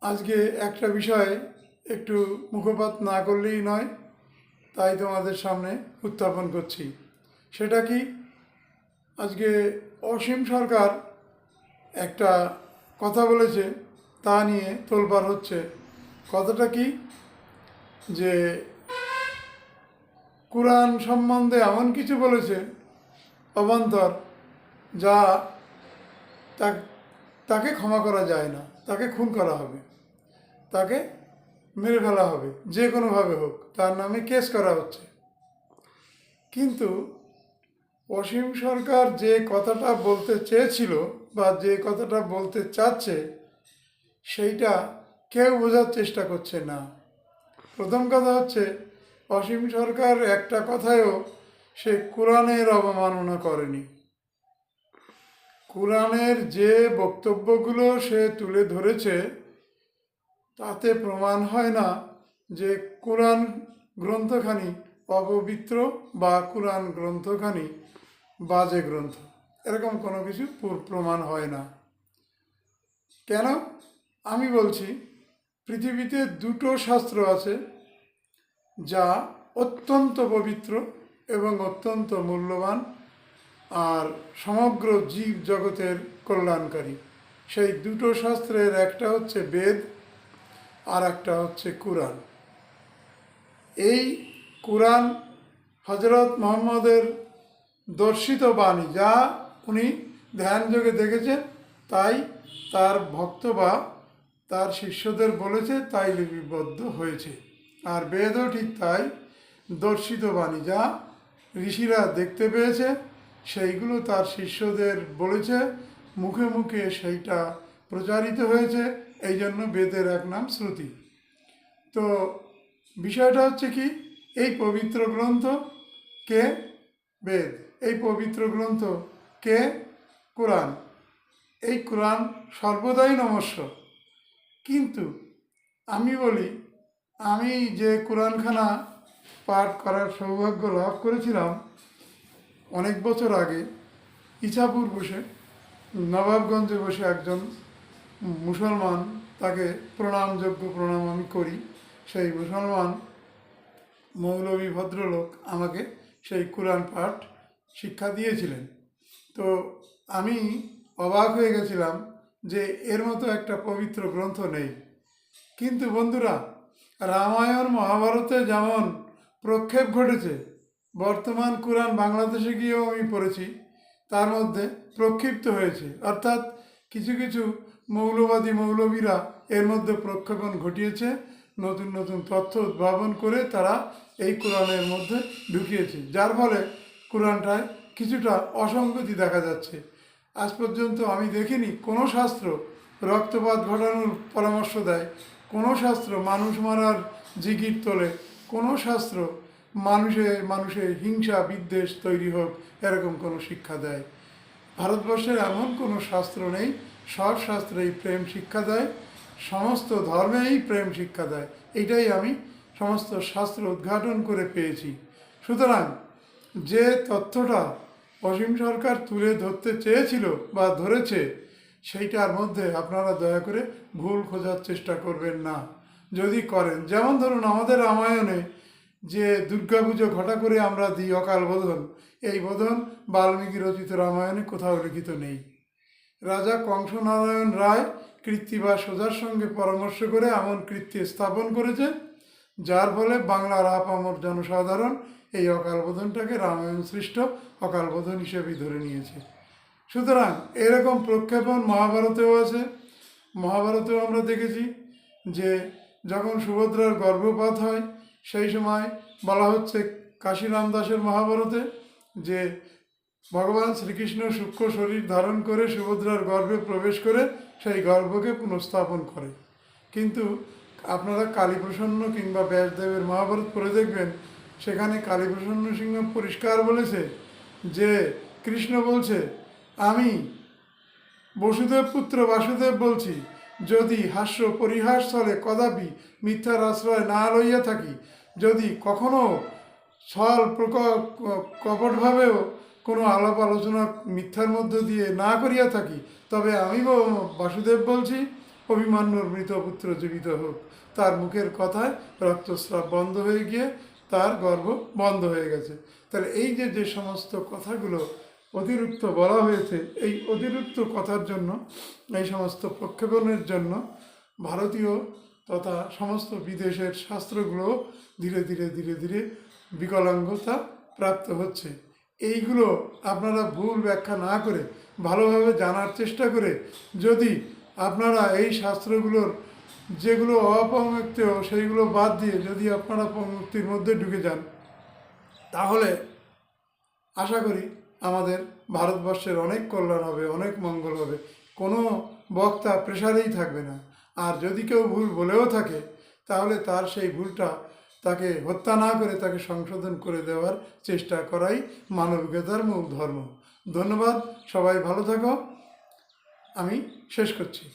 আজকে একটা বিষয়ে একটু মুখপাত না করলেই নয়, তাই তোমাদের সামনে উত্থাপন করছি। সেটা কি? আজকে অসীম সরকার একটা কথা বলেছে, তা নিয়ে তোলপাড় হচ্ছে। কথাটা কি? যে কোরআন সম্বন্ধে এমন কিছু বলেছে, অবান্তর, যা তাকে ক্ষমা করা যায় না, তাকে খুন করা হবে। তাকে মেরে ফেলা হবে, যে কোনোভাবে হোক, তার নামে কেস করা হচ্ছে। কিন্তু অসীম সরকার যে কথাটা বলতে চেয়েছিল বা যে কথাটা বলতে চাচ্ছে, সেইটা কেউ বোঝার চেষ্টা করছে না। প্রথম কথা হচ্ছে, অসীম সরকার একটা কথায়ও সে কোরআনের অবমাননা করেনি। কোরআনের যে বক্তব্যগুলো সে তুলে ধরেছে তাতে প্রমাণ হয় না যে কোরআন গ্রন্থখানি অপবিত্র বা কোরআন গ্রন্থখানি বাজে গ্রন্থ। এরকম কোনো কিছু প্রমাণ হয় না। কেন? আমি বলছি, পৃথিবীতে দুটো শাস্ত্র আছে যা অত্যন্ত পবিত্র এবং অত্যন্ত মূল্যবান আর সমগ্র জীব জগতের কল্যাণকারী। সেই দুটো শাস্ত্রের একটা হচ্ছে বেদ আর একটা হচ্ছে কোরআন। এই কোরআন হজরত মোহাম্মদের দর্শিত বাণী, যা উনি ধ্যানযোগে দেখেছেন, তাই তার ভক্ত বা তার শিষ্যদের বলেছে, তাই লিপিবদ্ধ হয়েছে। আর বেদও ঠিক তাই, দর্শিত বাণী, যা ঋষিরা দেখতে পেয়েছে, সেইগুলো তার শিষ্যদের বলেছে, মুখে মুখে সেইটা প্রচারিত হয়েছে। এই জন্য বেদের এক নাম শ্রুতি। তো বিষয়টা হচ্ছে কি, এই পবিত্র গ্রন্থ কে? বেদ। এই পবিত্র গ্রন্থ কে? কোরআন। এই কোরআন সর্বদাই নমস্য। কিন্তু আমি বলি, আমি যে কোরআনখানা পাঠ করার সৌভাগ্য লাভ করেছিলাম অনেক বছর আগে, ইছাপুর বসে, নবাবগঞ্জে বসে একজন মুসলমান, তাকে প্রণামযোগ্য প্রণাম আমি করি। সেই মুসলমান মৌলবী ভদ্রলোক আমাকে সেই কোরআন পাঠ শিক্ষা দিয়েছিলেন। তো আমি অবাক হয়ে গেছিলাম যে এর মতো একটা পবিত্র গ্রন্থ নেই। কিন্তু বন্ধুরা, রামায়ণ মহাভারতে যেমন প্রক্ষেপ ঘটেছে, বর্তমান কোরআন বাংলাদেশে গিয়েও আমি পড়েছি, তার মধ্যে প্রক্ষিপ্ত হয়েছে। অর্থাৎ কিছু কিছু মৌলবাদী মৌলবীরা এর মধ্যে প্রক্ষেপণ ঘটিয়েছে, নতুন নতুন তথ্য উদ্ভাবন করে তারা এই কোরআনের মধ্যে ঢুকিয়েছে। যার ফলে কোরআনটায় কিছুটা অসঙ্গতি দেখা যাচ্ছে। আজ পর্যন্ত আমি দেখিনি কোনো শাস্ত্র রক্তপাত ঘটানোর পরামর্শ দেয়। কোনো শাস্ত্র মানুষ মারার জিগির তোলে। কোনো শাস্ত্র মানুষে মানুষে হিংসা, বিদ্বেষ তৈরি হোক এরকম কোনো শিক্ষা দেয়। ভারতবর্ষের এমন কোনো শাস্ত্র নেই সব শাস্ত্রেই প্রেম শিক্ষা দেয়, সমস্ত ধর্মেই প্রেম শিক্ষা দেয়। এটাই আমি সমস্ত শাস্ত্র উদ্ঘাটন করে পেয়েছি। সুতরাং যে তথ্যটা অসীম সরকার তুলে ধরতে চেয়েছিল বা ধরেছে, সেইটার মধ্যে আপনারা দয়া করে ভুল খোঁজার চেষ্টা করবেন না। যদি করেন, যেমন ধরুন আমাদের রামায়ণে যে দুর্গাপুজো ঘটা করে আমরা দিই অকাল বোধন এই বোধন বাল্মীকি রচিত রামায়ণে কোথাও লিখিত নেই। রাজা কংসনারায়ণ রায় কৃত্তি বা সোজার সঙ্গে পরামর্শ করে এমন কৃত্তি স্থাপন করেছে, যার ফলে বাংলার আপামর জনসাধারণ এই অকালবোধনটাকে রামায়ণ সৃষ্ট অকালবোধন হিসেবে ধরে নিয়েছে। সুতরাং এরকম প্রক্ষেপণ মহাভারতেও আছে। মহাভারতেও আমরা দেখেছি যে যখন সুভদ্রার গর্ভপাত হয়, সেই সময় বলা হচ্ছে কাশীরাম দাসের মহাভারতে যে ভগবান শ্রীকৃষ্ণ সূক্ষ্ম শরীর ধারণ করে সুভদ্রার গর্ভে প্রবেশ করে সেই গর্ভকে পুনঃস্থাপন করে। কিন্তু আপনারা কালীপ্রসন্ন কিংবা ব্যাসদেবের মহাভারত পড়ে দেখবেন, সেখানে কালীপ্রসন্ন সিংহ পরিষ্কার বলেছে যে, কৃষ্ণ বলছে, আমি বসুদেব পুত্র বাসুদেব বলছি, যদি হাস্য পরিহাস স্থলে কদাপি মিথ্যার আশ্রয় না লইয়া থাকি, যদি কখনো ছল প্রক কপটভাবেও কোনো আলাপ আলোচনা মিথ্যার মধ্য দিয়ে না করিয়া থাকি, তবে আমি বাসুদেব বলছি অভিমান্যর মৃত পুত্র জীবিত হোক। তার মুখের কথায় রক্তস্রাব বন্ধ হয়ে গিয়ে তার গর্ব বন্ধ হয়ে গেছে। তাহলে এই যে যে সমস্ত কথাগুলো অতিরিক্ত বলা হয়েছে, এই অতিরিক্ত কথার জন্য, এই সমস্ত প্রক্ষেপণের জন্য ভারতীয় তথা সমস্ত বিদেশের শাস্ত্রগুলো ধীরে ধীরে ধীরে ধীরে বিকলাঙ্গতা প্রাপ্ত হচ্ছে। এইগুলো আপনারা ভুল ব্যাখ্যা না করে ভালোভাবে জানার চেষ্টা করে যদি আপনারা এই শাস্ত্রগুলোর যেগুলো অপমুক্তেয় সেইগুলো বাদ দিয়ে যদি আপনারা মুক্তির মধ্যে ঢুকে যান, তাহলে আশা করি আমাদের ভারতবর্ষের অনেক কল্যাণ হবে, অনেক মঙ্গল হবে। কোনো বক্তা প্রেশারেই থাকবে না। আর যদি কেউ ভুল বলেও থাকে, তাহলে তার সেই ভুলটা তাকে হত্যা না করে তাকে সংশোধন করে দেওয়ার চেষ্টা করাই মানবিকতার মূল ধর্ম। ধন্যবাদ, সবাই ভালো থাকো। আমি শেষ করছি।